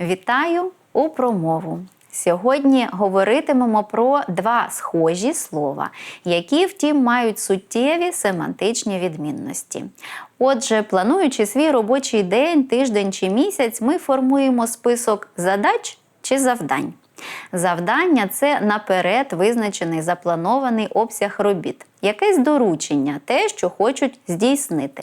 Вітаю у промову. Сьогодні говоритимемо про два схожі слова, які, втім, мають суттєві семантичні відмінності. Отже, плануючи свій робочий день, тиждень чи місяць, ми формуємо список задач чи завдань. Завдання це наперед визначений запланований обсяг робіт, якесь доручення, те, що хочуть здійснити.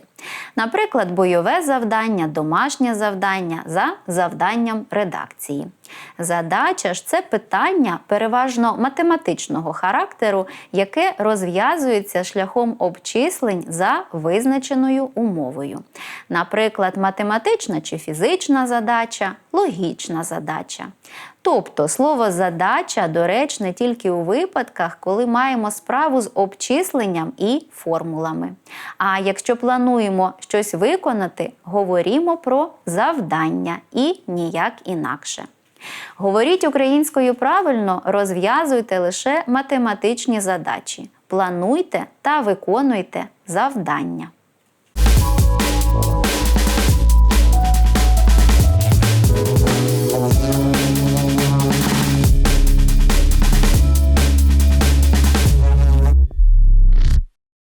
Наприклад, бойове завдання, домашнє завдання за завданням редакції. Задача ж це питання переважно математичного характеру, яке розв'язується шляхом обчислень за визначеною умовою. Наприклад, математична чи фізична задача, логічна задача. Тобто слово задача доречне тільки у випадках, коли маємо справу з обчисленням і формулами. А якщо плануємо щось виконати, говоримо про завдання і ніяк інакше. Говоріть українською правильно, розв'язуйте лише математичні задачі. Плануйте та виконуйте завдання.